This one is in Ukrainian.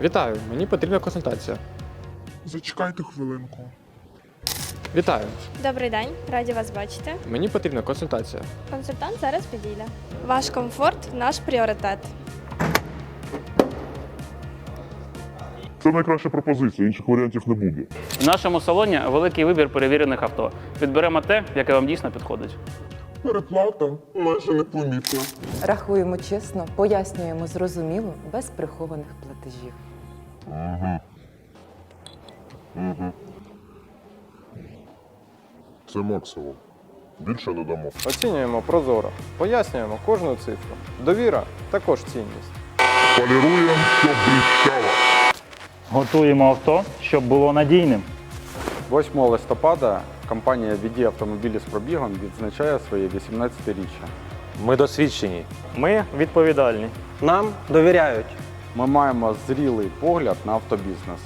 Вітаю, мені потрібна консультація. Зачекайте хвилинку. Вітаю, Добрий день, раді вас бачити. мені потрібна консультація. Консультант зараз підійде. Ваш комфорт наш пріоритет. Це найкраща пропозиція, інших варіантів не буде. В нашому салоні великий вибір перевірених авто. Підберемо те, яке вам дійсно підходить. Переплата майже непомітна. Рахуємо чесно, пояснюємо зрозуміло, без прихованих платежів. Це максимум. Більше не дамо. Оцінюємо прозоро, пояснюємо кожну цифру. Довіра також цінність. Поліруємо, щоб блищало. Готуємо авто, щоб було надійним. 8 листопада компанія «Віді автомобілі з пробігом відзначає своє 18-річчя. Ми досвідчені. Ми відповідальні. Нам довіряють. Ми маємо зрілий погляд на автобізнес.